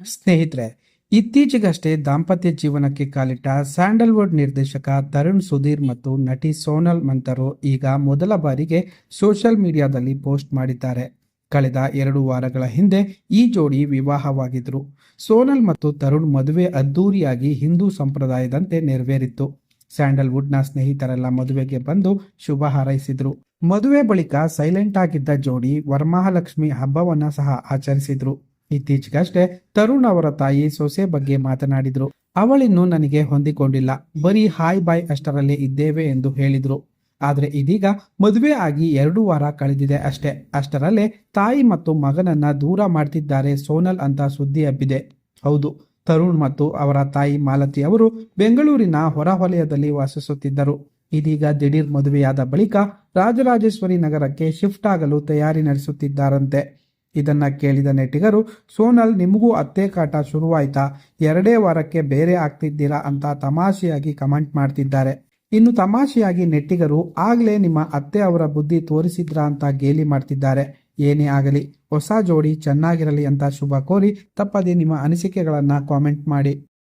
ಸ್ನೇಹಿತರೆ, ಇತ್ತೀಚೆಗಷ್ಟೇ ದಾಂಪತ್ಯ ಜೀವನಕ್ಕೆ ಕಾಲಿಟ್ಟ ಸ್ಯಾಂಡಲ್ವುಡ್ ನಿರ್ದೇಶಕ ತರುಣ್ ಸುಧೀರ್ ಮತ್ತು ನಟಿ ಸೋನಲ್ ಮಂತರು ಈಗ ಮೊದಲ ಬಾರಿಗೆ ಸೋಷಿಯಲ್ ಮೀಡಿಯಾದಲ್ಲಿ ಪೋಸ್ಟ್ ಮಾಡಿದ್ದಾರೆ. ಕಳೆದ ಎರಡು ವಾರಗಳ ಹಿಂದೆ ಈ ಜೋಡಿ ವಿವಾಹವಾಗಿದ್ರು. ಸೋನಲ್ ಮತ್ತು ತರುಣ್ ಮದುವೆ ಅದ್ದೂರಿಯಾಗಿ ಹಿಂದೂ ಸಂಪ್ರದಾಯದಂತೆ ನೆರವೇರಿತ್ತು. ಸ್ಯಾಂಡಲ್ವುಡ್ನ ಸ್ನೇಹಿತರೆಲ್ಲ ಮದುವೆಗೆ ಬಂದು ಶುಭ ಹಾರೈಸಿದ್ರು. ಮದುವೆ ಬಳಿಕ ಸೈಲೆಂಟ್ ಆಗಿದ್ದ ಜೋಡಿ ವರಮಹಾಲಕ್ಷ್ಮಿ ಹಬ್ಬವನ್ನ ಸಹ ಆಚರಿಸಿದ್ರು. ಇತ್ತೀಚೆಗಷ್ಟೇ ತರುಣ್ ಅವರ ತಾಯಿ ಸೊಸೆ ಬಗ್ಗೆ ಮಾತನಾಡಿದ್ರು. ಅವಳಿನ್ನು ನನಗೆ ಹೊಂದಿಕೊಂಡಿಲ್ಲ. ಬರೀ ಹಾಯ್ ಬಾಯ್ ಅಷ್ಟರಲ್ಲೇ ಇದ್ದೇವೆ ಎಂದು ಹೇಳಿದ್ರು. ಆದರೆ ಇದೀಗ ಮದುವೆ ಆಗಿ ಎರಡು ವಾರ ಕಳೆದಿದೆ ಅಷ್ಟೇ. ಅಷ್ಟರಲ್ಲೇ ತಾಯಿ ಮತ್ತು ಮಗನನ್ನ ದೂರ ಮಾಡ್ತಿದ್ದಾರೆ ಸೋನಲ್ ಅಂತ ಸುದ್ದಿ ಹಬ್ಬಿದೆ. ಹೌದು, ತರುಣ್ ಮತ್ತು ಅವರ ತಾಯಿ ಮಾಲತಿ ಅವರು ಬೆಂಗಳೂರಿನ ಹೊರವಲಯದಲ್ಲಿ ವಾಸಿಸುತ್ತಿದ್ದರು. ಇದೀಗ ದಿಢೀರ್ ಮದುವೆಯಾದ ಬಳಿಕ ರಾಜರಾಜೇಶ್ವರಿ ನಗರಕ್ಕೆ ಶಿಫ್ಟ್ ಆಗಲು ತಯಾರಿ ನಡೆಸುತ್ತಿದ್ದಾರಂತೆ. ಇದನ್ನ ಕೇಳಿದ ನೆಟ್ಟಿಗರು ಸೋನಲ್ ನಿಮಗೂ ಅತ್ತೆ ಕಾಟ ಶುರುವಾಯ್ತಾ? ಎರಡೇ ವಾರಕ್ಕೆ ಬೇರೆ ಆಗ್ತಿದ್ದೀರಾ ಅಂತ ತಮಾಷೆಯಾಗಿ ಕಮೆಂಟ್ ಮಾಡ್ತಿದ್ದಾರೆ. ಇನ್ನು ತಮಾಷೆಯಾಗಿ ನೆಟ್ಟಿಗರು, ಆಗ್ಲೇ ನಿಮ್ಮ ಅತ್ತೆ ಅವರ ಬುದ್ಧಿ ತೋರಿಸಿದ್ರ ಅಂತ ಗೇಲಿ ಮಾಡ್ತಿದ್ದಾರೆ. ಏನೇ ಆಗಲಿ, ಹೊಸ ಜೋಡಿ ಚೆನ್ನಾಗಿರಲಿ ಅಂತ ಶುಭ ಕೋರಿ ತಪ್ಪದೆ ನಿಮ್ಮ ಅನಿಸಿಕೆಗಳನ್ನ ಕಾಮೆಂಟ್ ಮಾಡಿ.